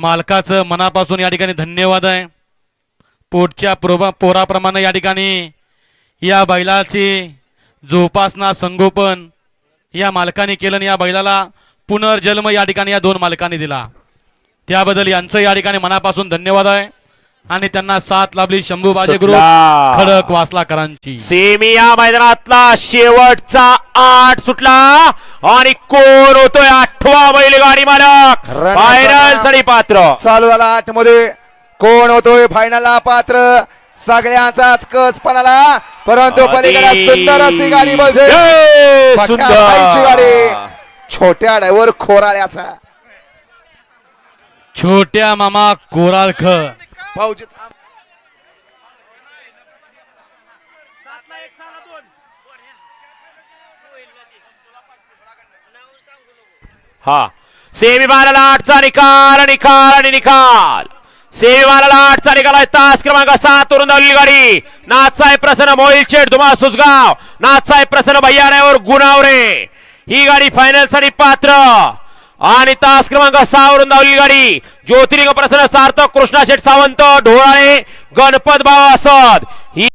मालकाचं मनापासून या ठिकाणी धन्यवाद आहे. पोटच्या प्रोबा पोराप्रमाणे या ठिकाणी या बैलाची जोपासना संगोपन या मालकाने केलं आणि या बैलाला पुनर्जन्म या ठिकाणी या दोन मालकांनी दिला. त्याबद्दल यांचं या ठिकाणी मनापासून धन्यवाद आहे. आणि त्यांना साथ लाभली शंभू बाजे गुरु सुटला. खडक वासलाकरांची. सेमी या मैदानातला शेवटचा आठ सुटला. आणि कोण होतोय आठवा बैलगाडी मालक. फायनलसाठी पात्र. चालू झाला आठमध्ये कोण होतोय फायनलला पात्र? सगळ्यांचाच कस पणाला परंतु पलीकडे सुंदर अशी गाडी बघे ए, गाडी. छोट्या ड्रायव्हर खोराळ्याचा छोट्या मामा कोराळकर. भाऊजी हा. सेमी मारायला आठचा निकाल निकाल आणि निकाल. सेमी आठचा निकाल आहे. तास क्रमांक सात वरून धावलेली गाडी. नाचाय प्रसन्न मोहिल शेठ धुमा सुसगाव नाथसाहेब प्रसन्न भैयानावर गुणावरे. ही गाडी फायनलसाठी पात्र. आणि तास क्रमांक सहा वरून धावलेली गाडी. ज्योतिर्लिंग प्रसन्न सार्थक कृष्णा शेठ सावंत ढोळाळे गणपत भाव असत ही